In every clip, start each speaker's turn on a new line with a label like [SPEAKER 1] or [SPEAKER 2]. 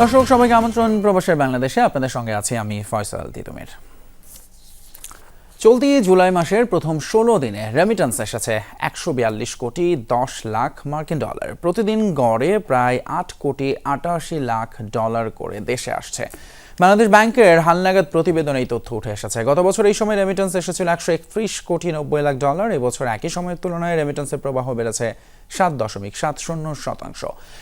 [SPEAKER 1] দর্শক সবাইকে আমন্ত্রণ প্রবাসের বাংলাদেশে আপনাদের সঙ্গে আছি আমি ফয়সাল তিতুমির চলতি জুলাই মাসের প্রথম ষোলো দিনে রেমিটেন্স এসেছে একশো বিয়াল্লিশ কোটি দশ লাখ মার্কিন ডলার প্রতিদিন গড়ে প্রায় আট কোটি আটাশি লাখ ডলার করে দেশে আসছে বাংলাদেশ ব্যাংকের হালনাগাদ প্রতিবেদনে এই তথ্য উঠে এসেছে গত বছর এই সময় রেমিটেন্স এসেছিল একশো একত্রিশ কোটি নব্বই লাখ ডলার এবছর একই সময়ের তুলনায় রেমিটেন্সের প্রবাহ বেড়েছে সাত দশমিক সাত শূন্য শতাংশ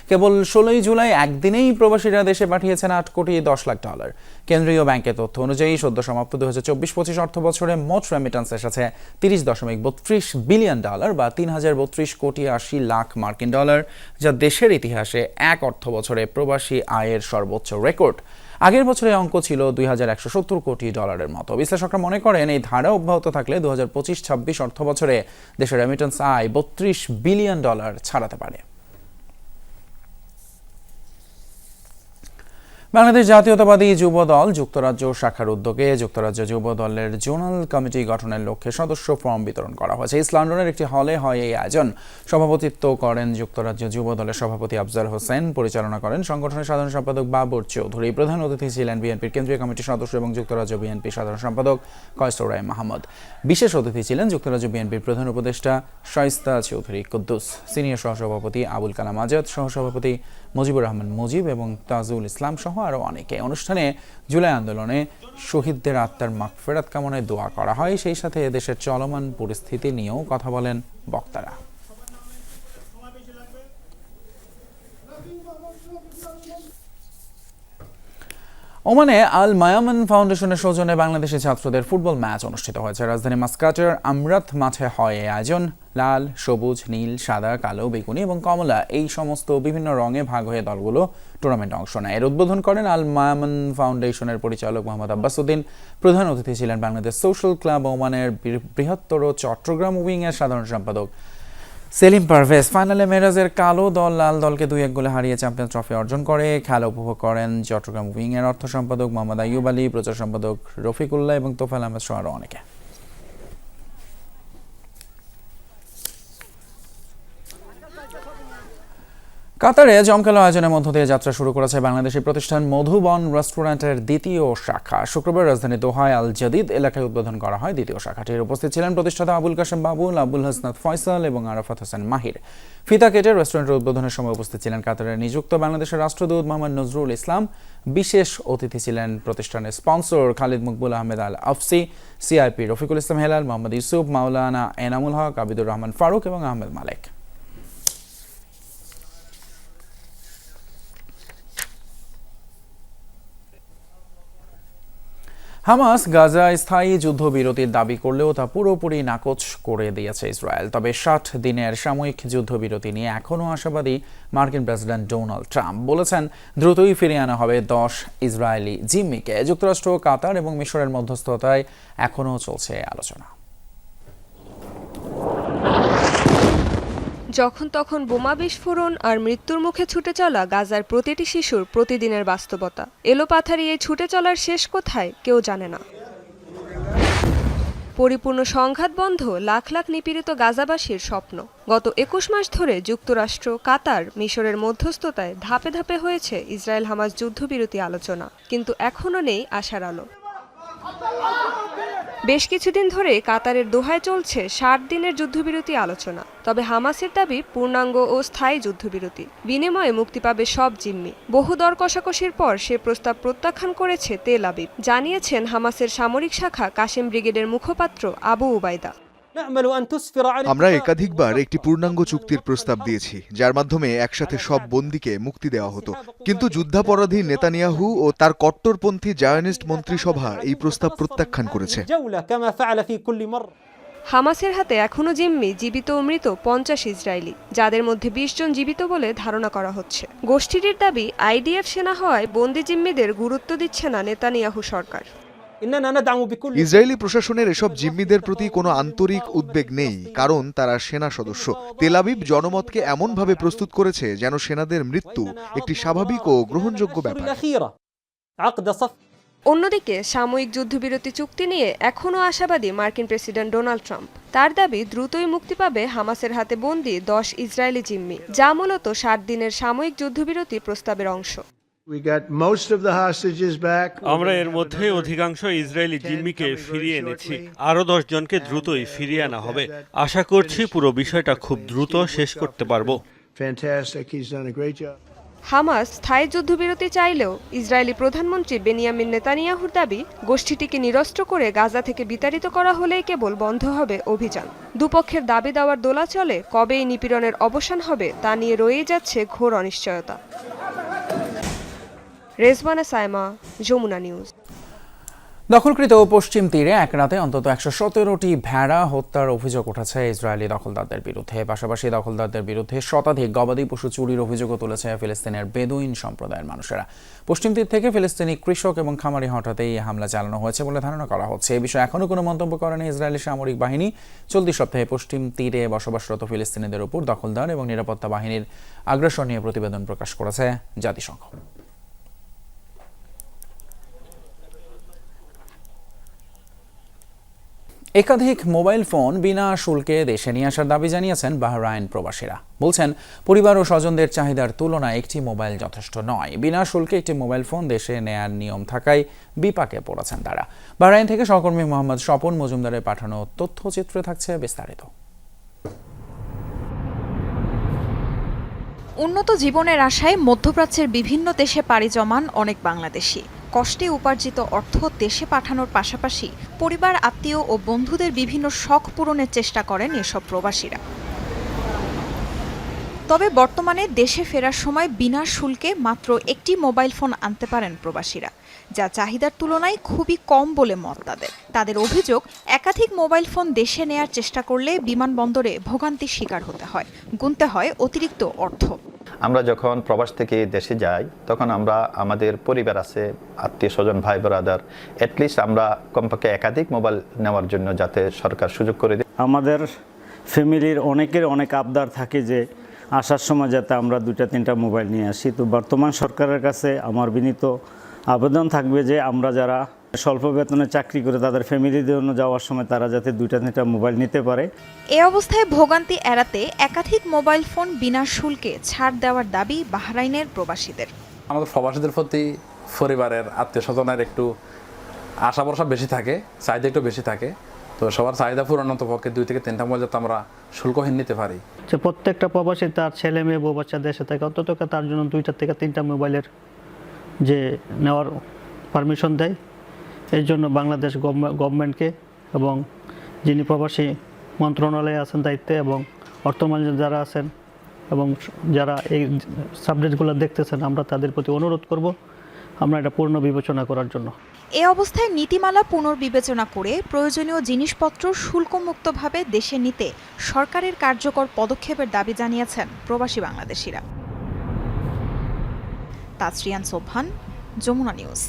[SPEAKER 1] কেবল ষোলোই জুলাই একদিনেই প্রবাসীরা দেশে পাঠিয়েছেন আট কোটি দশ লাখ ডলার কেন্দ্রীয় ব্যাংকের তথ্য অনুযায়ী সদ্য সমাপ্ত দু হাজার চব্বিশ পঁচিশ অর্থ বছরে মোট রেমিটেন্স এসেছে তিরিশ দশমিক বত্রিশ বিলিয়ন ডলার বা তিন হাজার বত্রিশ কোটি আশি লাখ মার্কিন ডলার যা দেশের ইতিহাসে এক অর্থ বছরে প্রবাসী আয়ের সর্বোচ্চ রেকর্ড আগের বছরের অঙ্ক ছিল দুই কোটি ডলারের মতো বিশ্লেষকরা মনে করেন এই ধারা অব্যাহত থাকলে দু হাজার পঁচিশ ছাব্বিশ অর্থ বছরে দেশের রেমিটেন্স আয় বত্রিশ বিলিয়ন ডলার ছাড়াতে পারে বাংলাদেশ জাতীয়তাবাদী যুব দল যুক্তরাজ্য শাখার উদ্যোগে যুক্তরাজ্য যুব দলের জোনাল কমিটি গঠনের লক্ষ্যে সদস্য ফর্ম বিতরণ করা হয়েছে ইস্ট লন্ডনের একটি হলে হয় এই আয়োজন সভাপতিত্ব করেন যুক্তরাজ্য যুব দলের সভাপতি আফজাল হোসেন পরিচালনা করেন সংগঠনের সাধারণ সম্পাদক বাবর চৌধুরী প্রধান অতিথি ছিলেন বিএনপির কেন্দ্রীয় কমিটির সদস্য এবং যুক্তরাজ্য বিএনপির সাধারণ সম্পাদক কয়সরাই মাহমদ বিশেষ অতিথি ছিলেন যুক্তরাজ্য বিএনপির প্রধান উপদেষ্টা শয়স্তা চৌধুরী কুদ্দুস সিনিয়র সহসভাপতি আবুল কালাম আজাদ সহসভাপতি মুজিবুর রহমান মুজিব এবং তাজুল ইসলাম সহ আরও অনেকে অনুষ্ঠানে জুলাই আন্দোলনে শহীদদের আত্মার মাগফেরাত কামনায় দোয়া করা হয় সেই সাথে এদেশের চলমান পরিস্থিতি নিয়েও কথা বলেন বক্তারা ওমানে আল মায়ামান ফাউন্ডেশনের সৌজন্যে বাংলাদেশের ছাত্রদের ফুটবল ম্যাচ অনুষ্ঠিত হয়েছে রাজধানী মাস্কাটের আমরাত মাঠে হয় এই আয়োজন লাল সবুজ নীল সাদা কালো বেগুনি এবং কমলা এই সমস্ত বিভিন্ন রঙে ভাগ হয়ে দলগুলো টুর্নামেন্টে অংশ নেয় এর উদ্বোধন করেন আল মায়ামান ফাউন্ডেশনের পরিচালক মোহাম্মদ আব্বাসুদ্দিন প্রধান অতিথি ছিলেন বাংলাদেশ সোশ্যাল ক্লাব ওমানের বৃহত্তর চট্টগ্রাম উইংয়ের সাধারণ সম্পাদক সেলিম পারভেজ ফাইনালে মেরাজের কালো দল লাল দলকে দুই এক গোলে হারিয়ে চ্যাম্পিয়ন ট্রফি অর্জন করে খেলা উপভোগ করেন চট্টগ্রাম উইংয়ের অর্থ সম্পাদক মোহাম্মদ আইয়ুব আলী প্রচার সম্পাদক রফিকুল্লাহ এবং তোফাল আহমেদ সহ আরও অনেকে কাতারে জমকালো আয়োজনের মধ্য দিয়ে যাত্রা শুরু করেছে বাংলাদেশি প্রতিষ্ঠান মধুবন রেস্টুরেন্টের দ্বিতীয় শাখা শুক্রবার রাজধানী দোহায় আল জাদিদ এলাকায় উদ্বোধন করা হয় দ্বিতীয় শাখাটির উপস্থিত ছিলেন প্রতিষ্ঠাতা আবুল কাশেম বাবুল আবুল হাসনাদ ফয়সাল এবং আরাফাত হোসেন মাহির ফিতা কেটে রেস্টুরেন্টের উদ্বোধনের সময় উপস্থিত ছিলেন কাতারে নিযুক্ত বাংলাদেশের রাষ্ট্রদূত মোহাম্মদ নজরুল ইসলাম বিশেষ অতিথি ছিলেন প্রতিষ্ঠানের স্পন্সর খালিদ মকবুল আহমেদ আল আফসি সিআইপি রফিকুল ইসলাম হেলাল মোহাম্মদ ইউসুফ মাওলানা এনামুল হক আবিদুর রহমান ফারুক এবং আহমেদ মালেক হামাস গাজায় স্থায়ী যুদ্ধবিরতির দাবি করলেও তা পুরোপুরি নাকচ করে দিয়েছে ইসরায়েল তবে ষাট দিনের সাময়িক যুদ্ধবিরতি নিয়ে এখনও আশাবাদী মার্কিন প্রেসিডেন্ট ডোনাল্ড ট্রাম্প বলেছেন দ্রুতই ফিরিয়ে আনা হবে দশ ইসরায়েলি জিম্মিকে যুক্তরাষ্ট্র কাতার এবং মিশরের মধ্যস্থতায় এখনও চলছে আলোচনা
[SPEAKER 2] যখন তখন বোমা বিস্ফোরণ আর মৃত্যুর মুখে ছুটে চলা গাজার প্রতিটি শিশুর প্রতিদিনের বাস্তবতা এলোপাথারি এই ছুটে চলার শেষ কোথায় কেউ জানে না পরিপূর্ণ সংঘাত বন্ধ লাখ লাখ নিপীড়িত গাজাবাসীর স্বপ্ন গত একুশ মাস ধরে যুক্তরাষ্ট্র কাতার মিশরের মধ্যস্থতায় ধাপে ধাপে হয়েছে ইসরায়েল হামাস যুদ্ধবিরতি আলোচনা কিন্তু এখনও নেই আশার আলো বেশ কিছুদিন ধরে কাতারের দোহায় চলছে ষাট দিনের যুদ্ধবিরতি আলোচনা তবে হামাসের দাবি পূর্ণাঙ্গ ও স্থায়ী যুদ্ধবিরতি বিনিময়ে মুক্তি পাবে সব জিম্মি বহু দর কষাকষির পর সে প্রস্তাব প্রত্যাখ্যান করেছে তেল আবিব জানিয়েছেন হামাসের সামরিক শাখা কাশেম ব্রিগেডের মুখপাত্র আবু উবায়দা
[SPEAKER 3] আমরা একাধিকবার একটি পূর্ণাঙ্গ চুক্তির প্রস্তাব দিয়েছি যার মাধ্যমে একসাথে সব বন্দীকে মুক্তি দেওয়া হতো কিন্তু যুদ্ধাপরাধী নেতানিয়াহু ও তার কট্টরপন্থী জায়নিস্ট মন্ত্রিসভা এই প্রস্তাব প্রত্যাখ্যান করেছে
[SPEAKER 2] হামাসের হাতে এখনও জিম্মি জীবিত ও মৃত পঞ্চাশ ইসরায়েলি যাদের মধ্যে বিশ জন জীবিত বলে ধারণা করা হচ্ছে গোষ্ঠীটির দাবি আইডিএফ সেনা হওয়ায় বন্দি জিম্মিদের গুরুত্ব দিচ্ছে না নেতানিয়াহু সরকার
[SPEAKER 3] ইসরায়েলি প্রশাসনের এসব জিম্মিদের প্রতি কোনো আন্তরিক উদ্বেগ নেই কারণ তারা সেনা সদস্য তেলাবিব জনমতকে এমনভাবে প্রস্তুত করেছে যেন সেনাদের মৃত্যু একটি স্বাভাবিক ও গ্রহণযোগ্য ব্যাপার
[SPEAKER 2] অন্যদিকে সাময়িক যুদ্ধবিরতি চুক্তি নিয়ে এখনও আশাবাদী মার্কিন প্রেসিডেন্ট ডোনাল্ড ট্রাম্প তার দাবি দ্রুতই মুক্তি পাবে হামাসের হাতে বন্দি দশ ইসরায়েলি জিম্মি যা মূলত সাত দিনের সাময়িক যুদ্ধবিরতি প্রস্তাবের অংশ
[SPEAKER 3] আমরা এর মধ্যে অধিকাংশ ইসরায়েলি জিম্মিকে ফিরিয়ে এনেছি আরও জনকে দ্রুতই uh, ফিরিয়ে আনা হবে আশা করছি পুরো বিষয়টা খুব দ্রুত শেষ করতে পারবো
[SPEAKER 2] হামাস স্থায়ী যুদ্ধবিরতি চাইলেও ইসরায়েলি প্রধানমন্ত্রী বেনিয়ামিন নেতানিয়াহুর দাবি গোষ্ঠীটিকে নিরস্ত্র করে গাজা থেকে বিতাড়িত করা হলেই কেবল বন্ধ হবে অভিযান দুপক্ষের দাবি দেওয়ার চলে কবে এই নিপীড়নের অবসান হবে তা নিয়ে রয়ে যাচ্ছে ঘোর অনিশ্চয়তা রেজওয়ানা সাইমা যমুনা নিউজ
[SPEAKER 1] দখলকৃত পশ্চিম তীরে এক রাতে অন্তত একশো সতেরোটি ভেড়া হত্যার অভিযোগ উঠেছে ইসরায়েলি দখলদারদের বিরুদ্ধে পাশাপাশি দখলদারদের বিরুদ্ধে শতাধিক গবাদি পশু চুরির অভিযোগও তুলেছে ফিলিস্তিনের বেদুইন সম্প্রদায়ের মানুষেরা পশ্চিম তীর থেকে ফিলিস্তিনি কৃষক এবং খামারি হঠাতেই হামলা চালানো হয়েছে বলে ধারণা করা হচ্ছে এ বিষয়ে এখনও কোনো মন্তব্য করেনি ইসরায়েলি সামরিক বাহিনী চলতি সপ্তাহে পশ্চিম তীরে বসবাসরত ফিলিস্তিনিদের উপর দখলদার এবং নিরাপত্তা বাহিনীর আগ্রাসন নিয়ে প্রতিবেদন প্রকাশ করেছে জাতিসংঘ একাধিক মোবাইল ফোন বিনা শুল্কে দেশে নিয়ে আসার দাবি জানিয়েছেন বাহরাইন প্রবাসীরা বলছেন পরিবার ও স্বজনদের চাহিদার তুলনায় একটি মোবাইল যথেষ্ট নয় বিনা শুল্কে একটি মোবাইল ফোন দেশে নেয়ার নিয়ম থাকায় বিপাকে পড়েছেন তারা বাহরাইন থেকে সহকর্মী মোহাম্মদ স্বপন মজুমদারের পাঠানো তথ্যচিত্রে থাকছে বিস্তারিত
[SPEAKER 2] উন্নত জীবনের আশায় মধ্যপ্রাচ্যের বিভিন্ন দেশে পাড়ি জমান অনেক বাংলাদেশি কষ্টে উপার্জিত অর্থ দেশে পাঠানোর পাশাপাশি পরিবার আত্মীয় ও বন্ধুদের বিভিন্ন শখ পূরণের চেষ্টা করেন এসব প্রবাসীরা তবে বর্তমানে দেশে ফেরার সময় বিনা শুল্কে মাত্র একটি মোবাইল ফোন আনতে পারেন প্রবাসীরা যা চাহিদার তুলনায় খুবই কম বলে মত তাদের তাদের অভিযোগ একাধিক মোবাইল ফোন দেশে নেয়ার চেষ্টা করলে বিমানবন্দরে ভোগান্তির শিকার হতে হয় গুনতে হয় অতিরিক্ত অর্থ
[SPEAKER 4] আমরা যখন প্রবাস থেকে দেশে যাই তখন আমরা আমাদের পরিবার আছে আত্মীয় স্বজন ভাই ব্রাদার অ্যাটলিস্ট আমরা কমপক্ষে একাধিক মোবাইল নেওয়ার জন্য যাতে সরকার সুযোগ করে দেয়
[SPEAKER 5] আমাদের ফ্যামিলির অনেকের অনেক আবদার থাকে যে আসার সময় যাতে আমরা দুইটা তিনটা মোবাইল নিয়ে আসি তো বর্তমান সরকারের কাছে আমার বিনীত আবেদন থাকবে যে আমরা যারা স্বল্প বেতনে চাকরি করে তাদের ফ্যামিলিদের জন্য যাওয়ার সময় তারা যাতে দুইটা তিনটা মোবাইল নিতে পারে
[SPEAKER 2] এ অবস্থায় ভোগান্তি এড়াতে একাধিক মোবাইল ফোন বিনা শুল্কে ছাড় দেওয়ার দাবি বাহরাইনের প্রবাসীদের
[SPEAKER 6] আমাদের প্রবাসীদের প্রতি পরিবারের আত্মীয় স্বজনের একটু আশা ভরসা বেশি থাকে চাহিদা একটু বেশি থাকে তো সবার চাহিদা পূরণত পক্ষে দুই থেকে তিনটা মোবাইল যাতে আমরা শুল্কহীন নিতে পারি যে
[SPEAKER 7] আচ্ছা, প্রত্যেকটা প্রবাসী তার ছেলে মেয়ে বউ বাচ্চা দেশে থাকে অন্তত তার জন্য দুইটা থেকে তিনটা মোবাইলের যে নেওয়ার পারমিশন দেয় এর জন্য বাংলাদেশ গভর্নমেন্টকে এবং যিনি প্রবাসী মন্ত্রণালয়ে আছেন দায়িত্বে এবং অর্থমন্ত্রী যারা আছেন এবং যারা এই সাবজেক্টগুলো দেখতেছেন আমরা তাদের প্রতি অনুরোধ করব আমরা এটা পূর্ণ বিবেচনা করার জন্য
[SPEAKER 2] এ অবস্থায় নীতিমালা পুনর্বিবেচনা করে প্রয়োজনীয় জিনিসপত্র শুল্কমুক্তভাবে দেশে নিতে সরকারের কার্যকর পদক্ষেপের দাবি জানিয়েছেন প্রবাসী বাংলাদেশিরা তাজরিয়ান সোভান যমুনা নিউজ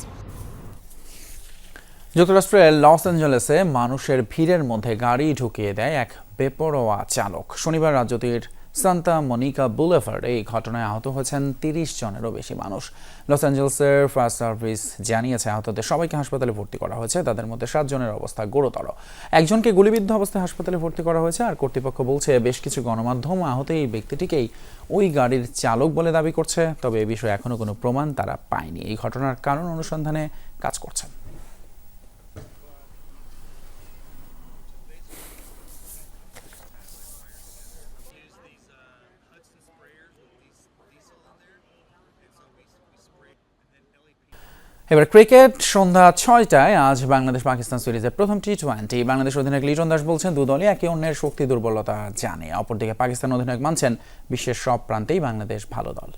[SPEAKER 1] যুক্তরাষ্ট্রের লস অ্যাঞ্জেলেসে মানুষের ভিড়ের মধ্যে গাড়ি ঢুকিয়ে দেয় এক বেপরোয়া চালক শনিবার রাজ্যটির সান্তা মনিকা বুলেভার্ড এই ঘটনায় আহত হয়েছেন তিরিশ জনেরও বেশি মানুষ লস অ্যাঞ্জেলসের ফায়ার সার্ভিস জানিয়েছে আহতদের সবাইকে হাসপাতালে ভর্তি করা হয়েছে তাদের মধ্যে সাতজনের অবস্থা গুরুতর একজনকে গুলিবিদ্ধ অবস্থায় হাসপাতালে ভর্তি করা হয়েছে আর কর্তৃপক্ষ বলছে বেশ কিছু গণমাধ্যম আহত এই ব্যক্তিটিকেই ওই গাড়ির চালক বলে দাবি করছে তবে এ বিষয়ে এখনও কোনো প্রমাণ তারা পায়নি এই ঘটনার কারণ অনুসন্ধানে কাজ করছেন এবার ক্রিকেট সন্ধ্যা ছয়টায় আজ বাংলাদেশ পাকিস্তান সিরিজের প্রথম টি টোয়েন্টি বাংলাদেশ অধিনায়ক লিটন দাস বলছেন দু দলই একে অন্যের শক্তি দুর্বলতা জানে অপরদিকে পাকিস্তান অধিনায়ক মানছেন বিশ্বের সব প্রান্তেই বাংলাদেশ ভালো দল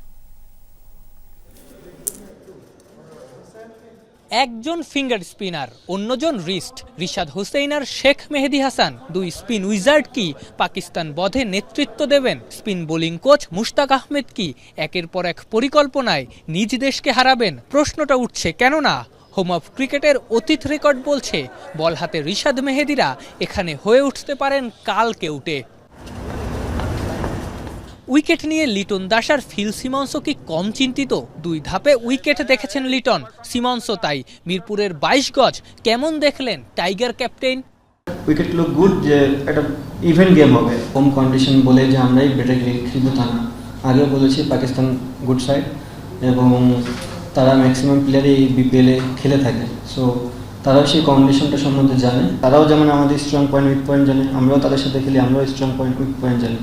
[SPEAKER 8] একজন ফিঙ্গার স্পিনার অন্যজন রিস্ট রিশাদ হুসেইন আর শেখ মেহেদি হাসান দুই স্পিন উইজার্ড কি পাকিস্তান বধে নেতৃত্ব দেবেন spin bowling coach Mushtaq Ahmed কি একের পর এক পরিকল্পনায় নিজ দেশকে হারাবেন প্রশ্নটা উঠছে কেননা হোম অফ ক্রিকেটের অতীত রেকর্ড বলছে বল হাতে রিশাদ মেহেদিরা এখানে হয়ে উঠতে পারেন কাল কেউটে উইকেট নিয়ে লিটন দাস আর ফিল সিমন্স কি কম চিন্তিত দুই ধাপে উইকেট দেখেছেন লিটন সিমন্স তাই মিরপুরের বাইশ গজ কেমন দেখলেন tiger captain
[SPEAKER 9] wicket look good যে একটা ইভেন্ট গেম হবে হোম কন্ডিশন বলে যে আমরাই বেটার খেলবো তা না আগেও বলেছি পাকিস্তান গুড সাইড এবং তারা ম্যাক্সিমাম প্লেয়ারই এই বিপিএলে খেলে থাকে সো তারাও সেই কন্ডিশনটা সম্বন্ধে জানে তারাও যেমন আমাদের স্ট্রং পয়েন্ট উইক পয়েন্ট জানে আমরাও তাদের সাথে খেলি আমরাও স্ট্রং পয়েন্ট উইক পয়েন্ট জানি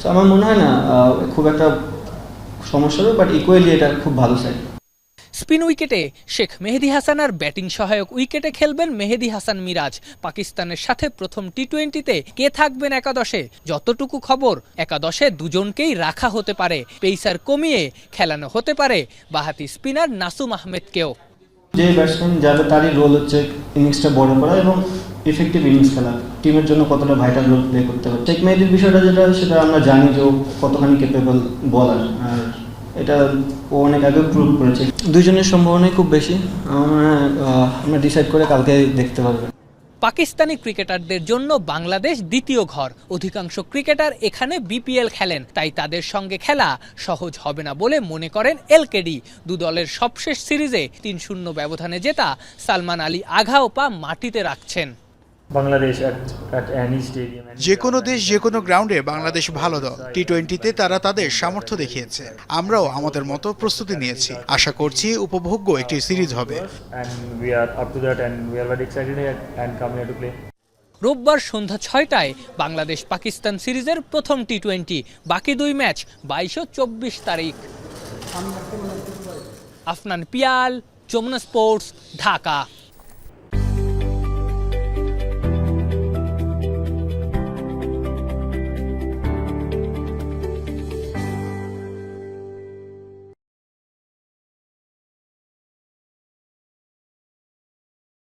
[SPEAKER 9] সো আমার মনে হয় না খুব একটা সমস্যা হবে বাট ইকুয়ালি এটা খুব ভালো সাইড
[SPEAKER 8] স্পিন উইকেটে শেখ মেহেদি হাসান আর ব্যাটিং সহায়ক উইকেটে খেলবেন মেহেদি হাসান মিরাজ পাকিস্তানের সাথে প্রথম টি টোয়েন্টিতে কে থাকবেন একাদশে যতটুকু খবর একাদশে দুজনকেই রাখা হতে পারে পেইসার কমিয়ে খেলানো হতে পারে বাহাতি স্পিনার নাসুম আহমেদকেও
[SPEAKER 9] যে ব্যাটসম্যান যাবে তারই রোল হচ্ছে ইনিংসটা বড় করা এবং ইফেক্টিভ ইনিংস খেলা টিমের জন্য কতটা ভাইটাল রোল প্লে করতে হবে টেক মেয়েদের বিষয়টা যেটা সেটা আমরা জানি যে ও কতখানি ক্যাপেবল বলার আর এটা ও অনেক আগে প্রুভ করেছে দুজনের সম্ভাবনাই খুব বেশি আমরা ডিসাইড করে কালকে দেখতে পারবেন
[SPEAKER 8] পাকিস্তানি ক্রিকেটারদের জন্য বাংলাদেশ দ্বিতীয় ঘর অধিকাংশ ক্রিকেটার এখানে বিপিএল খেলেন তাই তাদের সঙ্গে খেলা সহজ হবে না বলে মনে করেন এলকেডি দু দলের সবশেষ সিরিজে তিন শূন্য ব্যবধানে জেতা সালমান আলী আঘা ও পা মাটিতে রাখছেন
[SPEAKER 10] বাংলাদেশ যে কোনো দেশ যে কোনো গ্রাউন্ডে বাংলাদেশ ভালো দল টি টোয়েন্টিতে তারা তাদের সামর্থ্য দেখিয়েছে আমরাও আমাদের মতো প্রস্তুতি নিয়েছি আশা করছি উপভোগ্য একটি সিরিজ হবে
[SPEAKER 8] রোববার সন্ধ্যা ছয়টায় বাংলাদেশ পাকিস্তান সিরিজের প্রথম টি টোয়েন্টি বাকি দুই ম্যাচ বাইশ ও চব্বিশ তারিখ আফনান পিয়াল যমুনা স্পোর্টস ঢাকা